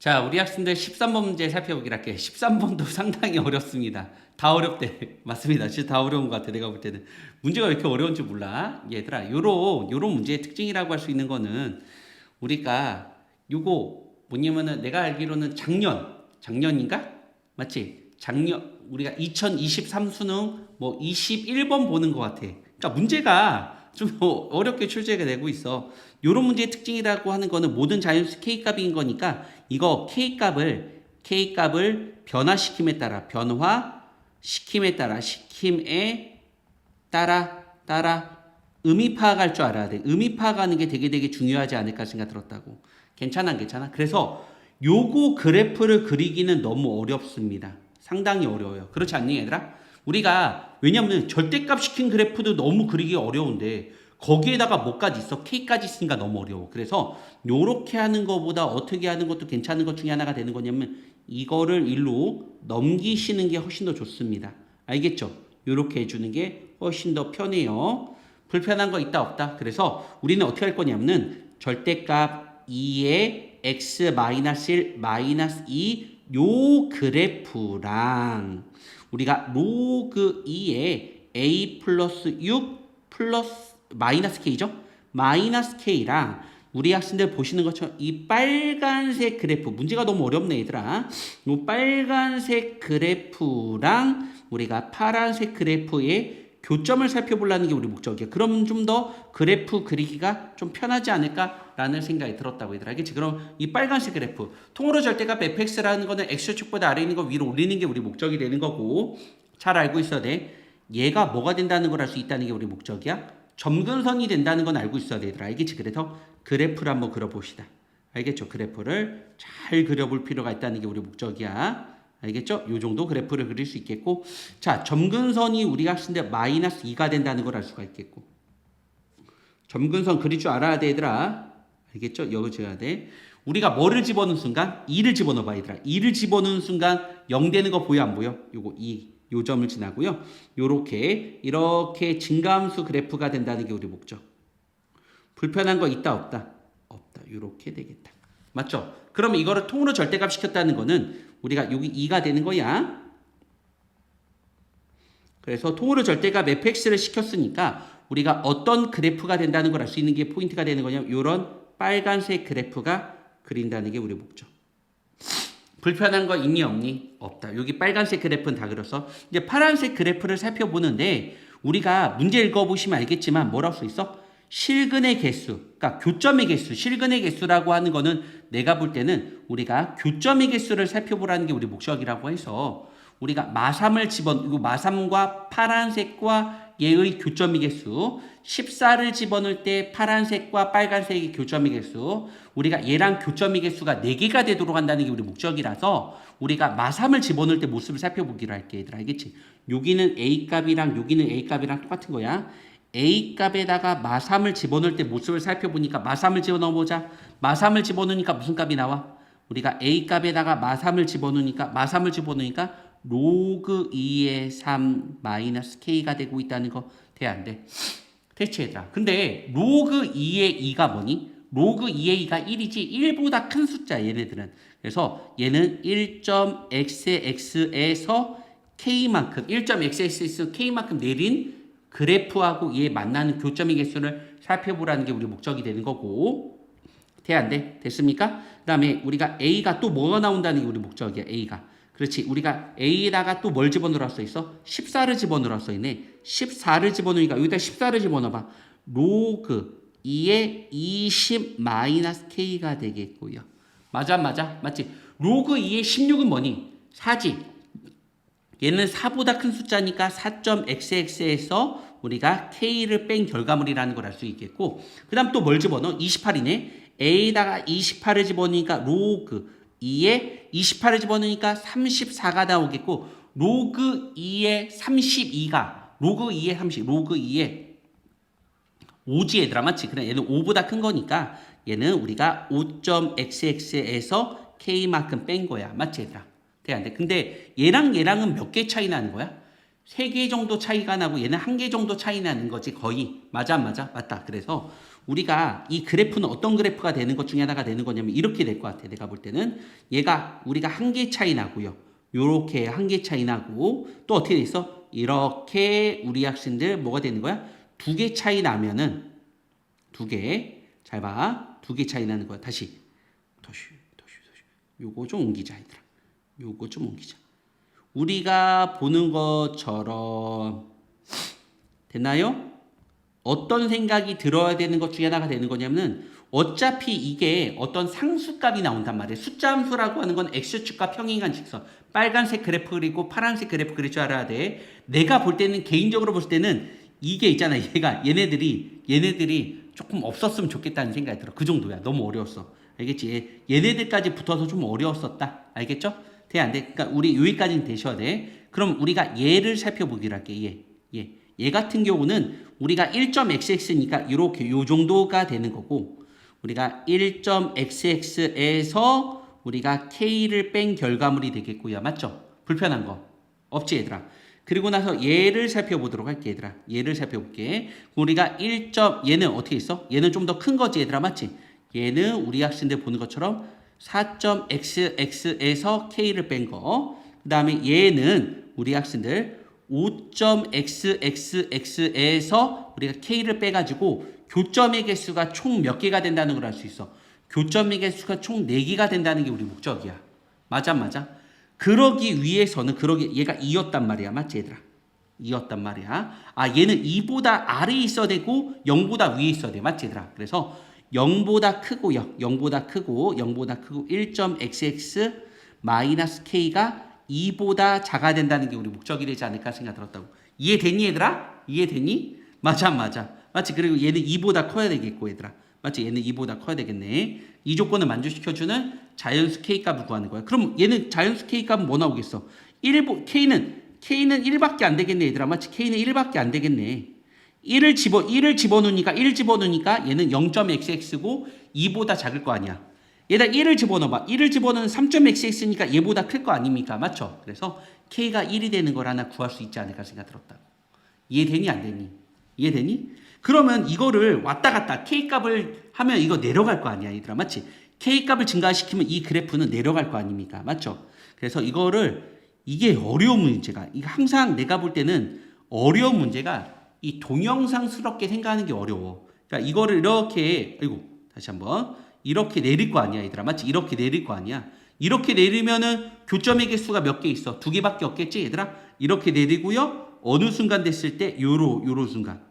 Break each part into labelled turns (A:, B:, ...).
A: 자, 우리 학생들 13번 문제 살펴보기로 할게요. 13번도 상당히 어렵습니다. 다 어렵대. 맞습니다. 진짜 다 어려운 것 같아. 내가 볼 때는. 문제가 왜 이렇게 어려운지 몰라. 얘들아, 요런, 요런 문제의 특징이라고 할 수 있는 거는 우리가 요거 뭐냐면은 내가 알기로는 작년, 작년인가? 맞지? 작년, 우리가 2023 수능 뭐 21번 보는 것 같아. 그러니까 문제가 좀 어렵게 출제가 되고 있어. 요런 문제의 특징이라고 하는 거는 모든 자연수 K값인 거니까 이거 K값을 K값을 변화시킴에 따라 변화 시킴에 따라 시킴에 따라 따라 의미 파악할 줄 알아야 돼. 의미 파악하는 게 되게 되게 중요하지 않을까 생각 들었다고. 괜찮아, 괜찮아. 그래서 요거 그래프를 그리기는 너무 어렵습니다. 상당히 어려워요. 그렇지 않니, 얘들아? 우리가 왜냐면 절대값 시킨 그래프도 너무 그리기 어려운데 거기에다가 뭐까지 있어? K까지 있으니까 너무 어려워. 그래서 요렇게 하는 것보다 어떻게 하는 것도 괜찮은 것 중에 하나가 되는 거냐면 이거를 일로 넘기시는 게 훨씬 더 좋습니다. 알겠죠? 요렇게 해주는 게 훨씬 더 편해요. 불편한 거 있다 없다. 그래서 우리는 어떻게 할 거냐면은 절대값 2의 x 마이너스 1 마이너스 2 요 그래프랑 우리가 로그 2의 a 플러스 6 플러스 마이너스 k죠? 마이너스 k랑 우리 학생들 보시는 것처럼 이 빨간색 그래프 문제가 너무 어렵네 얘들아 이 빨간색 그래프랑 우리가 파란색 그래프의 교점을 살펴보려는 게 우리 목적이야 그럼 좀 더 그래프 그리기가 좀 편하지 않을까라는 생각이 들었다고 얘들아 알겠지? 그럼 이 빨간색 그래프 통으로 절대값 fx라는 거는 x축보다 아래 있는 거 위로 올리는 게 우리 목적이 되는 거고 잘 알고 있어야 돼 얘가 뭐가 된다는 걸 알 수 있다는 게 우리 목적이야 점근선이 된다는 건 알고 있어야 되더라. 알겠지? 그래서 그래프를 한번 그려봅시다. 알겠죠? 그래프를 잘 그려볼 필요가 있다는 게 우리 목적이야. 알겠죠? 요 정도 그래프를 그릴 수 있겠고 자 점근선이 우리가 쓰는데 마이너스 2가 된다는 걸 알 수가 있겠고 점근선 그릴 줄 알아야 돼 얘들아. 알겠죠? 여기 줘야 돼. 우리가 뭐를 집어넣는 순간 2를 집어넣어봐 얘들아. 2를 집어넣는 순간 0 되는 거 보여 안 보여? 요거 2. 요 점을 지나고요. 요렇게 이렇게 증가함수 그래프가 된다는 게 우리 목적. 불편한 거 있다 없다? 없다. 요렇게 되겠다. 맞죠? 그럼 이거를 통으로 절대값 시켰다는 거는 우리가 여기 2가 되는 거야. 그래서 통으로 절대값 fx를 시켰으니까 우리가 어떤 그래프가 된다는 걸 알 수 있는 게 포인트가 되는 거냐면 요런 빨간색 그래프가 그린다는 게 우리 목적. 불편한 거 있니 없니? 없다. 여기 빨간색 그래프는 다 그려서 이제 파란색 그래프를 살펴보는데 우리가 문제 읽어보시면 알겠지만 뭐라고 써 있어? 실근의 개수, 그러니까 교점의 개수, 실근의 개수라고 하는 거는 내가 볼 때는 우리가 교점의 개수를 살펴보라는 게 우리 목적이라고 해서 우리가 마삼을 집어, 이거 마삼과 파란색과 얘의 교점의 개수, 14를 집어넣을 때 파란색과 빨간색의 교점의 개수, 우리가 얘랑 교점의 개수가 4개가 되도록 한다는 게 우리 목적이라서 우리가 마삼을 집어넣을 때 모습을 살펴보기로 할게 얘들아 알겠지? 여기는 A값이랑 여기는 A값이랑 똑같은 거야. A값에다가 마삼을 집어넣을 때 모습을 살펴보니까 마삼을 집어넣어보자. 마삼을 집어넣으니까 무슨 값이 나와? 우리가 A값에다가 마삼을 집어넣으니까 마삼을 집어넣으니까 로그 2의 3 마이너스 K가 되고 있다는 거 돼 안 돼? 대체 얘들아. 근데 로그 2의 2가 뭐니? 로그 2의 2가 1이지 1보다 큰 숫자 얘네들은. 그래서 얘는 1.xx에서 k만큼 1.xx에서 k만큼 내린 그래프하고 얘 만나는 교점의 개수를 살펴보라는 게 우리 목적이 되는 거고. 돼안 돼? 됐습니까? 그다음에 우리가 a가 또 뭐가 나온다는 게 우리 목적이야. a가. 그렇지. 우리가 A에다가 또 뭘 집어넣었어 있어? 14를 집어넣었어 있네. 14를 집어넣으니까 여기다 14를 집어넣어봐. 로그 2의 20 마이너스 K가 되겠고요. 맞아 맞아 맞지? 로그 2의 16은 뭐니? 4지. 얘는 4보다 큰 숫자니까 4.xx에서 우리가 K를 뺀 결과물이라는 걸 알 수 있겠고 그 다음 또 뭘 집어넣어? 28이네. A에다가 28을 집어넣으니까 로그 2에 28을 집어넣으니까 34가 나오겠고 로그 2에 32가 로그 2에 30 로그 2에 5지 얘들아 맞지? 그래 얘는 5보다 큰 거니까 얘는 우리가 5.xx에서 k만큼 뺀 거야 맞지 얘들아? 돼안 돼? 근데 얘랑 얘랑은 몇 개 차이 나는 거야? 3개 정도 차이가 나고 얘는 한 개 정도 차이 나는 거지 거의 맞아 안 맞아? 맞다 그래서 우리가 이 그래프는 어떤 그래프가 되는 것 중에 하나가 되는 거냐면 이렇게 될 것 같아. 내가 볼 때는 얘가 우리가 한 개 차이 나고요. 요렇게 한 개 차이 나고 또 어떻게 돼 있어? 이렇게 우리 학생들 뭐가 되는 거야? 두 개 차이 나면은 두 개. 잘 봐. 두 개 차이 나는 거야. 다시. 다시. 다시. 다시. 요거 좀 옮기자, 얘들아. 요거 좀 옮기자. 우리가 보는 것처럼 됐나요? 어떤 생각이 들어야 되는 것 중에 하나가 되는 거냐면은 어차피 이게 어떤 상수값이 나온단 말이에요. 숫자 함수라고 하는 건 x축과 평행한 직선. 빨간색 그래프 그리고 파란색 그래프 그릴 줄 알아야 돼. 내가 볼 때는 개인적으로 볼 때는 이게 있잖아. 얘가 얘네들이 얘네들이 조금 없었으면 좋겠다는 생각이 들어. 그 정도야. 너무 어려웠어. 알겠지? 얘네들까지 붙어서 좀 어려웠었다. 알겠죠? 돼안 돼? 그러니까 우리 여기까지는 되셔야 돼. 그럼 우리가 얘를 살펴보기로 할게. 얘. 얘. 얘 같은 경우는 우리가 1.xx니까 이렇게 요 정도가 되는 거고 우리가 1.xx에서 우리가 k를 뺀 결과물이 되겠고요. 맞죠? 불편한 거. 없지 얘들아. 그리고 나서 얘를 살펴보도록 할게 얘들아. 얘를 살펴볼게. 우리가 1. 얘는 어떻게 있어? 얘는 좀 더 큰 거지 얘들아. 맞지? 얘는 우리 학생들 보는 것처럼 4.xx에서 k를 뺀 거. 그 다음에 얘는 우리 학생들 5.xxx에서 우리가 k를 빼가지고 교점의 개수가 총 몇 개가 된다는 걸 알 수 있어. 교점의 개수가 총 4개가 된다는 게 우리 목적이야. 맞아, 맞아. 그러기 위해서는 그러기 얘가 2였단 말이야. 맞지, 얘들아? 2였단 말이야. 아, 얘는 2보다 아래에 있어야 되고 0보다 위에 있어야 돼. 맞지, 얘들아? 그래서 0보다 크고요. 0보다 크고 0보다 크고 1.xx 마이너스 k가 2보다 작아야 된다는 게 우리 목적이 되지 않을까 생각 들었다고. 이해됐니, 얘들아? 이해됐니? 맞아, 맞아. 맞지? 그리고 얘는 2보다 커야 되겠고, 얘들아. 맞지? 얘는 2보다 커야 되겠네. 이 조건을 만족시켜주는 자연수 k 값을 구하는 거야. 그럼 얘는 자연수 k 값은 뭐 나오겠어? 1보, k는, k는 1밖에 안 되겠네, 얘들아. 맞지? k는 1밖에 안 되겠네. 1을 집어, 1을 집어넣으니까, 1 집어넣으니까 얘는 0.xx고 2보다 작을 거 아니야. 얘다 1을 집어넣어봐. 1을 집어넣으면 3.xx니까 얘보다 클 거 아닙니까? 맞죠? 그래서 k가 1이 되는 걸 하나 구할 수 있지 않을까 생각 들었다고. 이해되니 안 되니? 이해되니? 그러면 이거를 왔다 갔다 k 값을 하면 이거 내려갈 거 아니야, 얘들아. 맞지? k 값을 증가시키면 이 그래프는 내려갈 거 아닙니까? 맞죠? 그래서 이거를 이게 어려운 문제가 이거 항상 내가 볼 때는 어려운 문제가 이 동영상스럽게 생각하는 게 어려워. 그러니까 이거를 이렇게 아이고 다시 한번 이렇게 내릴 거 아니야, 얘들아. 맞지? 이렇게 내릴 거 아니야. 이렇게 내리면은 교점의 개수가 몇 개 있어? 두 개밖에 없겠지, 얘들아? 이렇게 내리고요. 어느 순간 됐을 때 요로 요런 순간.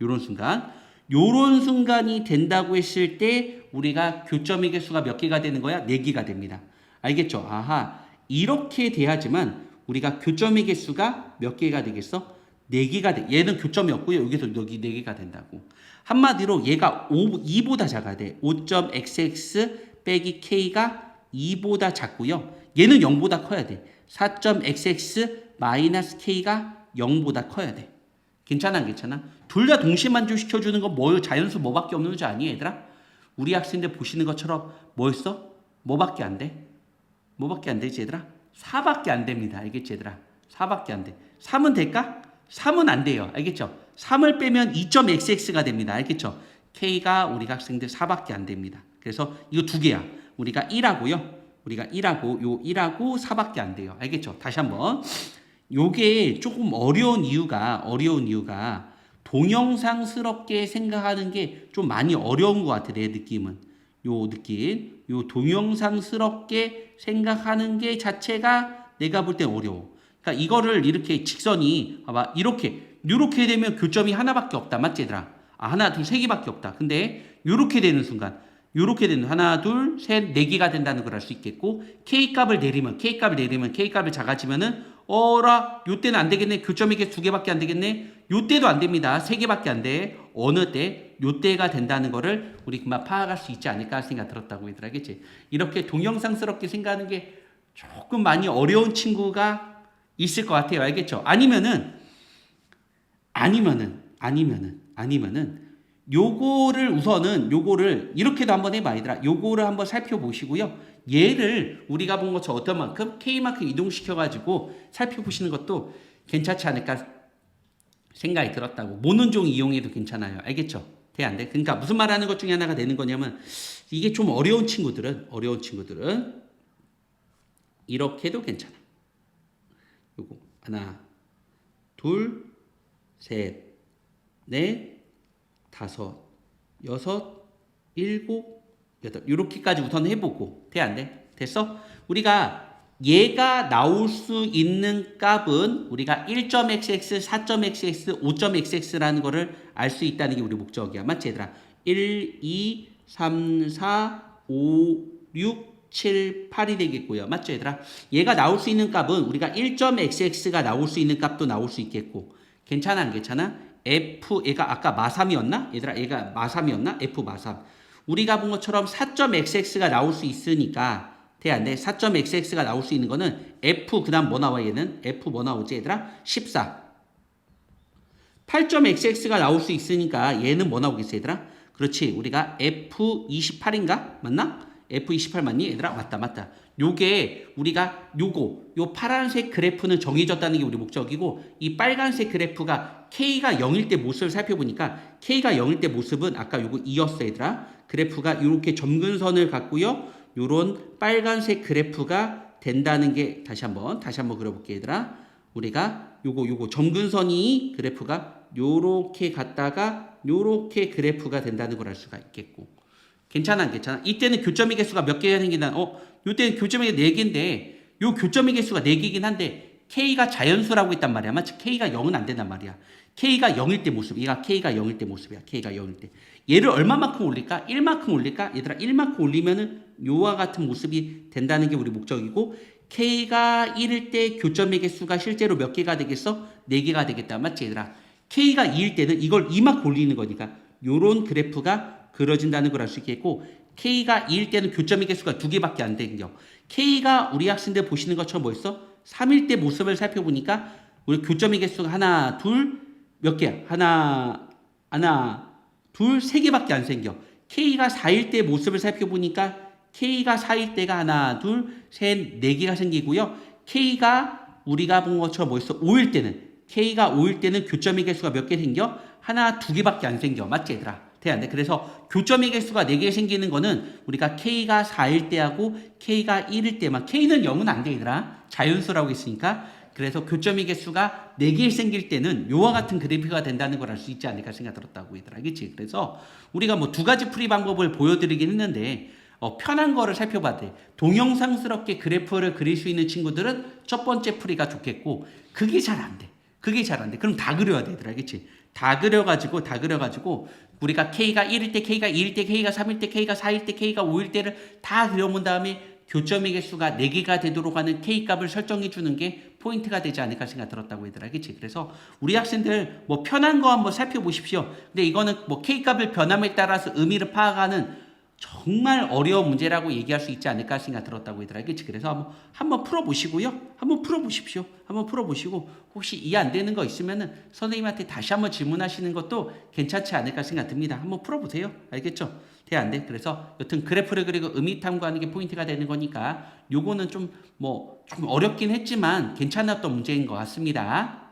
A: 요런 순간. 요런 순간이 된다고 했을 때 우리가 교점의 개수가 몇 개가 되는 거야? 네 개가 됩니다. 알겠죠? 아하. 이렇게 돼야지만 우리가 교점의 개수가 몇 개가 되겠어? 네 개가 돼. 얘는 교점이 없고요. 여기서 여기 네 개가 된다고. 한마디로 얘가 5, 2보다 작아야 돼. 5.xx 빼기 k가 2보다 작고요. 얘는 0보다 커야 돼. 4.xx 마이너스 k가 0보다 커야 돼. 괜찮아, 안 괜찮아? 둘 다 동시에 만족시켜주는 건 뭐, 자연수 뭐밖에 없는 줄 아니, 얘들아? 우리 학생들 보시는 것처럼 뭐였어? 뭐밖에 안 돼? 뭐밖에 안 되지, 얘들아? 4밖에 안 됩니다. 알겠지, 얘들아? 4밖에 안 돼. 3은 될까? 3은 안 돼요. 알겠죠? 3을 빼면 2.xx가 됩니다. 알겠죠? k가 우리 학생들 4밖에 안 됩니다. 그래서 이거 두 개야. 우리가 1하고요. 우리가 1하고 요 1하고 4밖에 안 돼요. 알겠죠? 다시 한번. 요게 조금 어려운 이유가 어려운 이유가 동영상스럽게 생각하는 게 좀 많이 어려운 것 같아 내 느낌은 요 느낌 요 동영상스럽게 생각하는 게 자체가 내가 볼때 어려워 그러니까 이거를 이렇게 직선이 봐봐 이렇게 이렇게 되면 교점이 하나밖에 없다. 맞지 얘들아? 아 하나 둘 세 개밖에 없다. 근데 이렇게 되는 순간 이렇게 되는 하나 둘 셋 네 개가 된다는 걸 알 수 있겠고 k 값을 내리면 k 값을 내리면 k 값이 작아지면은 어라 요때는 안 되겠네. 교점이 두 개밖에 안 되겠네. 요때도 안 됩니다. 세 개밖에 안 돼. 어느 때? 요때가 된다는 거를 우리 금방 파악할 수 있지 않을까 생각 들었다고 얘들 알겠지 이렇게 동영상스럽게 생각하는 게 조금 많이 어려운 친구가 있을 것 같아요. 알겠죠? 아니면은 아니면은 아니면은 아니면은 요거를 우선은 요거를 이렇게도 한번 해봐 얘들아. 요거를 한번 살펴보시고요. 얘를 우리가 본 것처럼 어떤 만큼? K만큼 이동시켜 가지고 살펴보시는 것도 괜찮지 않을까 생각이 들었다고. 모는 종 이용해도 괜찮아요. 알겠죠? 돼 안 돼? 그러니까 무슨 말하는 것 중에 하나가 되는 거냐면 이게 좀 어려운 친구들은 어려운 친구들은 이렇게 해도 괜찮아. 요거 하나, 둘, 셋, 넷, 다섯, 여섯, 일곱, 여덟 이렇게까지 우선 해보고 돼 안 돼? 됐어? 우리가 얘가 나올 수 있는 값은 우리가 1.xx, 4.xx, 5.xx라는 거를 알 수 있다는 게 우리 목적이야. 맞지 얘들아? 1, 2, 3, 4, 5, 6, 7, 8이 되겠고요. 맞죠 얘들아? 얘가 나올 수 있는 값은 우리가 1.xx가 나올 수 있는 값도 나올 수 있겠고 괜찮아 안 괜찮아? f 얘가 아까 마삼이었나? 얘들아 얘가 마삼이었나? f 마삼. 우리가 본 것처럼 4.xx가 나올 수 있으니까 돼 안 돼? 4.xx가 나올 수 있는 거는 f 그 다음 뭐 나와 얘는? f 뭐 나오지 얘들아? 14. 8.xx가 나올 수 있으니까 얘는 뭐 나오겠어 얘들아? 그렇지 우리가 f28인가? 맞나? F28 맞니? 얘들아? 맞다 맞다. 요게 우리가 요거 요 파란색 그래프는 정해졌다는 게 우리 목적이고 이 빨간색 그래프가 k가 0일 때 모습을 살펴보니까 k가 0일 때 모습은 아까 요거 2였어 얘들아. 그래프가 이렇게 점근선을 갖고요. 요런 빨간색 그래프가 된다는 게 다시 한번 다시 한번 그려볼게 얘들아. 우리가 요거 요거 점근선이 그래프가 요렇게 갔다가 요렇게 그래프가 된다는 걸 알 수가 있겠고 괜찮아 안 괜찮아? 이때는 교점의 개수가 몇 개가 생긴다 어? 요때는 교점의 개수 4개인데 요 교점의 개수가 4개이긴 한데 K가 자연수라고 있단 말이야 마치 K가 0은 안 된단 말이야 K가 0일 때 모습 얘가 K가 0일 때 모습이야 K가 0일 때 얘를 얼마만큼 올릴까? 1만큼 올릴까? 얘들아 1만큼 올리면은 요와 같은 모습이 된다는 게 우리 목적이고 K가 1일 때 교점의 개수가 실제로 몇 개가 되겠어? 4개가 되겠다. 맞지 얘들아? K가 2일 때는 이걸 2만큼 올리는 거니까 요런 그래프가 그려진다는 걸 알 수 있겠고 K가 2일 때는 교점의 개수가 2개밖에 안 되는겨. K가 우리 학생들 보시는 것처럼 뭐 있어? 3일 때 모습을 살펴보니까 우리 교점의 개수가 하나, 둘, 몇 개야? 하나, 하나, 둘, 세 개밖에 안 생겨. K가 4일 때 모습을 살펴보니까 K가 4일 때가 하나, 둘, 셋, 네 개가 생기고요. K가 우리가 본 것처럼 뭐 있어? 5일 때는 K가 5일 때는 교점의 개수가 몇 개 생겨? 하나, 두 개밖에 안 생겨. 맞지 얘들아? 돼안 돼? 그래서 교점의 개수가 4개 생기는 거는 우리가 K가 4일 때하고 K가 1일 때만 K는 0은 안 돼, 얘들아. 자연수라고 있으니까. 그래서 교점의 개수가 4개 생길 때는 요와 같은 그래프가 된다는 걸 알 수 있지 않을까 생각 들었다고 얘들아. 알겠지? 그래서 우리가 뭐 두 가지 풀이 방법을 보여드리긴 했는데 어, 편한 거를 살펴봐야 돼. 동영상스럽게 그래프를 그릴 수 있는 친구들은 첫 번째 풀이가 좋겠고 그게 잘 안 돼. 그게 잘 안 돼. 그럼 다 그려야 되더라. 알겠지? 다 그려가지고 다 그려가지고 우리가 K가 1일 때, K가 2일 때, K가 3일 때, K가 4일 때, K가 5일 때를 다 그려본 다음에 교점의 개수가 4개가 되도록 하는 K 값을 설정해 주는 게 포인트가 되지 않을까 생각 들었다고 얘들아. 알겠지? 그래서 우리 학생들 뭐 편한 거 한번 살펴보십시오. 근데 이거는 뭐 K 값을 변함에 따라서 의미를 파악하는 정말 어려운 문제라고 얘기할 수 있지 않을까 생각 들었다고. 알겠지? 그래서 한번, 한번 풀어보시고요. 한번 풀어보십시오. 한번 풀어보시고 혹시 이해 안 되는 거 있으면은 선생님한테 다시 한번 질문하시는 것도 괜찮지 않을까 생각 듭니다. 한번 풀어보세요. 알겠죠? 돼 안 돼? 그래서 여튼 그래프를 그리고 의미 탐구하는 게 포인트가 되는 거니까 요거는 좀 뭐 좀 어렵긴 했지만 괜찮았던 문제인 것 같습니다.